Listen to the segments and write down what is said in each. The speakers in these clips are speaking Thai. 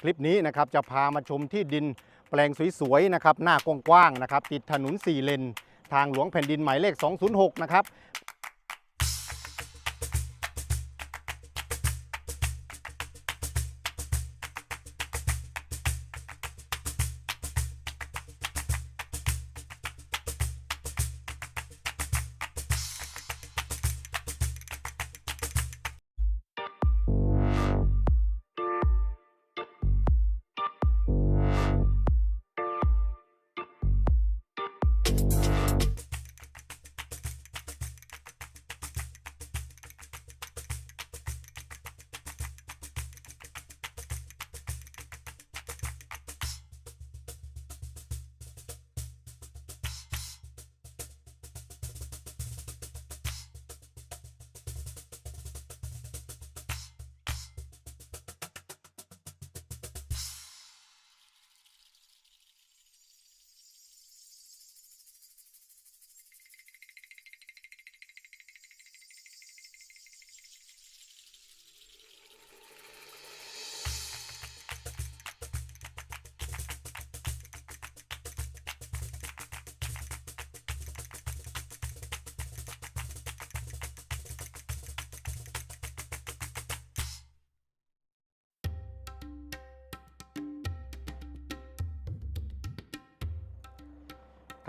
คลิปนี้นะครับจะพามาชมที่ดินแปลงสวยๆนะครับหน้ากว้างๆนะครับติดถนน4เลนทางหลวงแผ่นดินหมายเลข 206 นะครับ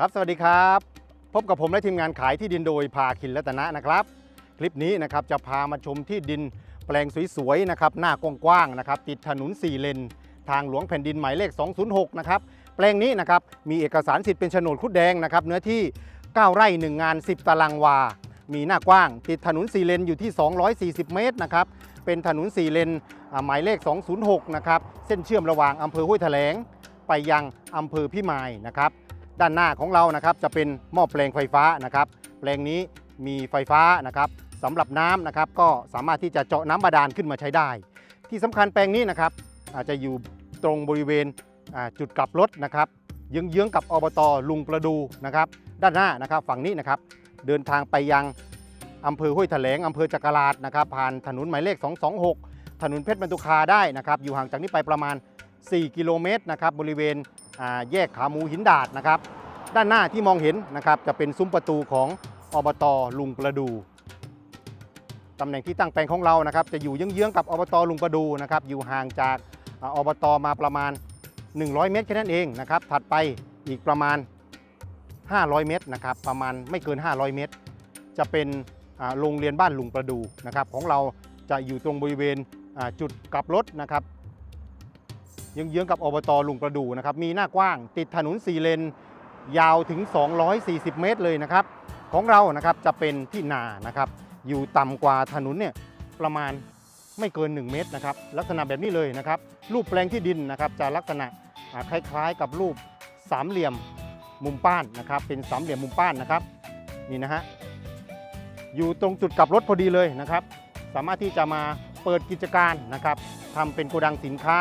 ครับสวัสดีครับ พบกับผมและทีมงานขายที่ดินโดยพาคินรัตนะนะครับ คลิปนี้นะครับจะพามาชมที่ดินแปลงสวยๆนะครับหน้ากว้างๆนะครับติดถนน4เลน ทางหลวงแผ่นดินหมายเลข 206 นะครับแปลงนี้นะครับมีเอกสารสิทธิ์เป็นโฉนดคุดแดงนะครับเนื้อที่ 9 ไร่ 1 งาน 10 ตารางวา มีหน้ากว้าง ติดถนน4เลนอยู่ที่ 240 เมตรนะครับเป็นถนน4เลนหมายเลข 206 นะครับเส้นเชื่อมระหว่างอำเภอห้วยแถลงไปยังอำเภอพิมายนะครับ ด้านหน้าของเรานะครับจะเป็นหม้อแปลงไฟฟ้านะครับ แปลงนี้มีไฟฟ้านะครับสำหรับน้ำนะครับก็สามารถที่จะเจาะน้ำบาดาลขึ้นมาใช้ได้ ที่สำคัญแปลงนี้นะครับอาจจะอยู่ตรงบริเวณจุดกลับรถนะครับเยื้องๆกับอบตลุงประดูนะครับ ด้านหน้านะครับฝั่งนี้นะครับ เดินทางไปยังอำเภอห้วยแถลงอำเภอจักราชนะครับ ผ่านถนนหมายเลข 226 ถนนเพชรบรรทุคาได้นะครับ อยู่ห่างจากนี้ไปประมาณ 4 กิโลเมตรนะครับบริเวณ แยกขาหมูหินดาดนะครับ ด้านหน้าที่มองเห็นนะครับจะเป็นซุ้มประตูของอบตลุงประดูตำแหน่งที่ตั้งแปลงของเรานะครับจะอยู่เยื้องๆกับอบตลุงประดูนะครับอยู่ห่างจากอ่าอบตมาประมาณ 100 เมตรแค่นั้นเองนะครับถัดไปอีกประมาณ 500 เมตรนะครับประมาณไม่เกิน 500 เมตร จะเป็นโรงเรียนบ้านลุงประดูนะครับของเราจะอยู่ตรงบริเวณจุดกลับรถนะครับ เยื้องๆกับอบตลุงประดูนะครับมีหน้ากว้างติดถนน4เลนยาวถึง 240 เมตรเลยนะครับ ของเรานะครับจะเป็นที่นานะครับ อยู่ต่ำกว่าถนนเนี่ยประมาณไม่เกิน 1 เมตรนะครับ ลักษณะแบบนี้เลยนะครับ รูปแปลงที่ดินนะครับ จะลักษณะคล้ายๆ กับรูปสามเหลี่ยมมุมป้านนะครับ เป็นสามเหลี่ยมมุมป้านนะครับนี่นะฮะอยู่ตรงจุดกลับรถพอดีเลยนะครับ สามารถที่จะมาเปิดกิจการนะครับทำเป็นโกดังสินค้า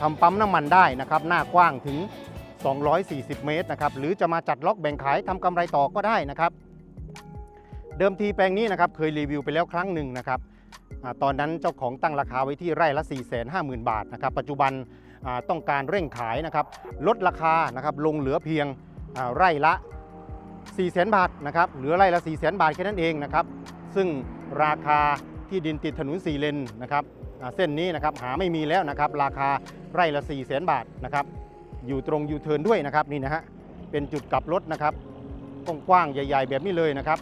ทำปั๊มน้ำมันได้นะครับ หน้ากว้างถึง 240 เมตรนะครับ หรือจะมาจัดล็อกแบ่งขายทำกำไรต่อก็ได้นะครับ เดิมทีแปลงนี้นะครับเคยรีวิวไปแล้วครั้งหนึ่งนะครับอตอนนั้นเจ้าของตั้งราคาไว้ที่ไร่ละ 450,000 บาทนะครับ ปัจจุบันต้องการเร่งขายนะครับลดราคานะครับลงเหลือเพียงไร่ละ 400,000 บาทนะครับเหลือไร่ละ 400,000 บาทแค่นั้นเองนะครับ ซึ่งราคาที่ดินติดถนน4เลนนะครับ เส้นนี้นะครับหาไม่มีแล้วนะครับ ราคาไร่ละ400,000บาทนะครับอยู่ตรงยูเทิร์นด้วยนะครับนี่นะฮะเป็นจุดกลับรถนะครับกว้างๆใหญ่ ๆ แบบนี้เลยนะครับ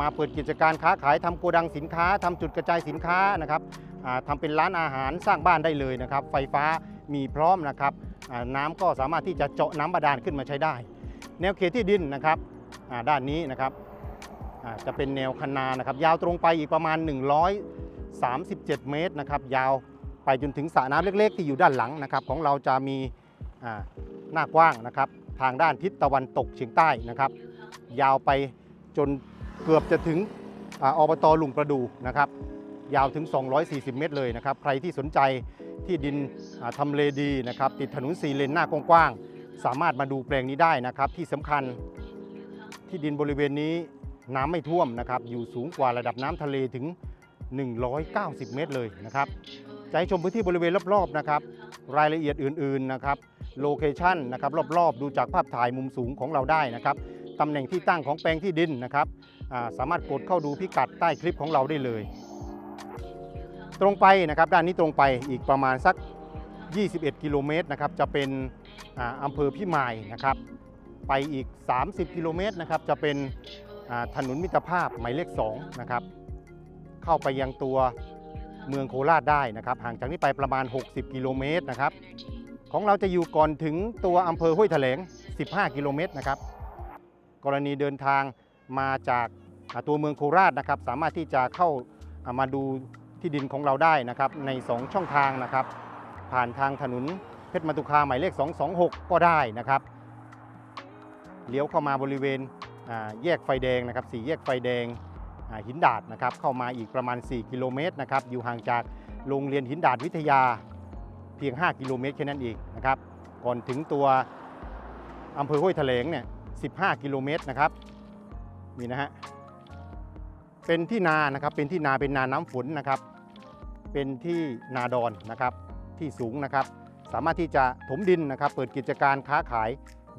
มาเปิดกิจการค้าขายทำโกดังสินค้าทำจุดกระจายสินค้านะครับอ่าทำเป็นร้านอาหารสร้างบ้านได้เลยนะครับ ไฟฟ้ามีพร้อมนะครับน้ำก็สามารถที่จะเจาะน้ำบาดาลขึ้นมาใช้ได้ แนวเขตที่ดินนะครับด้านนี้นะครับจะเป็นแนวคันนานะครับ ยาวตรงไปอีกประมาณ 37 เมตรนะครับยาวไปจนถึงสระน้ำเล็ก ๆ ที่อยู่ด้านหลังนะครับของเราจะมีหน้ากว้างนะครับทางด้านทิศตะวันตกเฉียงใต้นะครับ ยาวไปจนเกือบจะถึงอบตลุงประดูนะครับ ยาวถึง 240 เมตรเลยนะครับ ใครที่สนใจที่ดินอ่าทำเลดีนะครับ ติดถนนสี่เลนหน้ากว้างๆสามารถมาดูแปลงนี้ได้นะครับ ที่สำคัญที่ดินบริเวณนี้น้ำไม่ท่วมนะครับ อยู่สูงกว่าระดับน้ำทะเลถึง 190 เมตรเลยนะครับจะให้ชมพื้นที่บริเวณรอบๆนะครับรายละเอียดอื่นๆนะครับโลเคชันนะครับรอบๆ ดูจากภาพถ่ายมุมสูงของเราได้นะครับตำแหน่งที่ตั้งของแปลงที่ดินนะครับสามารถกดเข้าดูพิกัดใต้คลิปของเราได้เลย ตรงไปนะครับด้านนี้ตรงไปอีกประมาณสัก 21 กิโลเมตรนะครับจะเป็นอำเภอพิมายนะครับไปอีก 30 กิโลเมตรนะครับจะเป็นถนนมิตรภาพหมายเลข2นะครับ เข้าไปยังตัวเมืองโคราชได้นะครับ ห่างจากนี้ไปประมาณ 60 กิโลเมตรนะครับ ของเราจะอยู่ก่อนถึงตัวอำเภอห้วยแถลง 15 กิโลเมตรนะครับ กรณีเดินทางมาจากตัวเมืองโคราชนะครับ สามารถที่จะเข้ามาดูที่ดินของเราได้นะครับ ใน 2 ช่องทางนะครับ ผ่านทางถนนเพชรมาตุคาหมายเลข 226 ก็ได้นะครับ เลี้ยวเข้ามาบริเวณแยกไฟแดงนะครับสี่แยกไฟแดง หินดาดนะครับเข้ามาอีกประมาณ 4 กิโลเมตรนะครับอยู่ห่างจากโรงเรียนหินดาดวิทยาเพียง 5 กิโลเมตรแค่นั้นเองนะครับก่อนถึงตัวอำเภอห้วยแถลงเนี่ย 15 กิโลเมตรนะครับนี่นะฮะเป็นที่นานะครับเป็นที่นาเป็นนาน้ำฝนนะครับ เป็นที่นาดอนนะครับที่สูงนะครับ สามารถที่จะถมดินนะครับ เปิดกิจการค้าขาย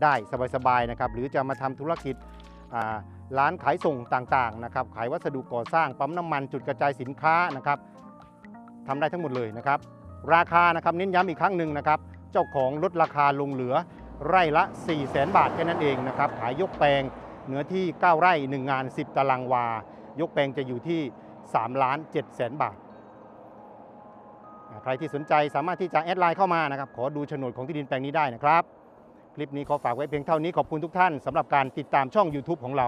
ได้สบายๆนะครับ หรือจะมาทำธุรกิจอ่า ร้านขายส่งต่างๆนะครับขายวัสดุก่อสร้างปั๊มน้ำมันจุดกระจายสินค้านะครับทำได้ทั้งหมดเลยนะครับ ราคานะครับเน้นย้ำอีกครั้งหนึ่งนะครับ เจ้าของลดราคาลงเหลือไร่ละ 4 0 0 0 0 0บาทแค่นั้นเองนะครับขายยกแปลงเนื้อที่ 9 ไร่ 1 งาน 10 ตารางวา ยกแปลงจะอยู่ที่ 3 ล้าน7แสนบาท ใครที่สนใจสามารถที่จะแอดไลน์เข้ามานะครับ ขอดูโฉนดของที่ดินแปลงนี้ได้นะครับ คลิปนี้ขอฝากไว้เพียงเท่านี้ขอบคุณทุกท่านสำหรับการติดตามช่อง YouTube ของเรา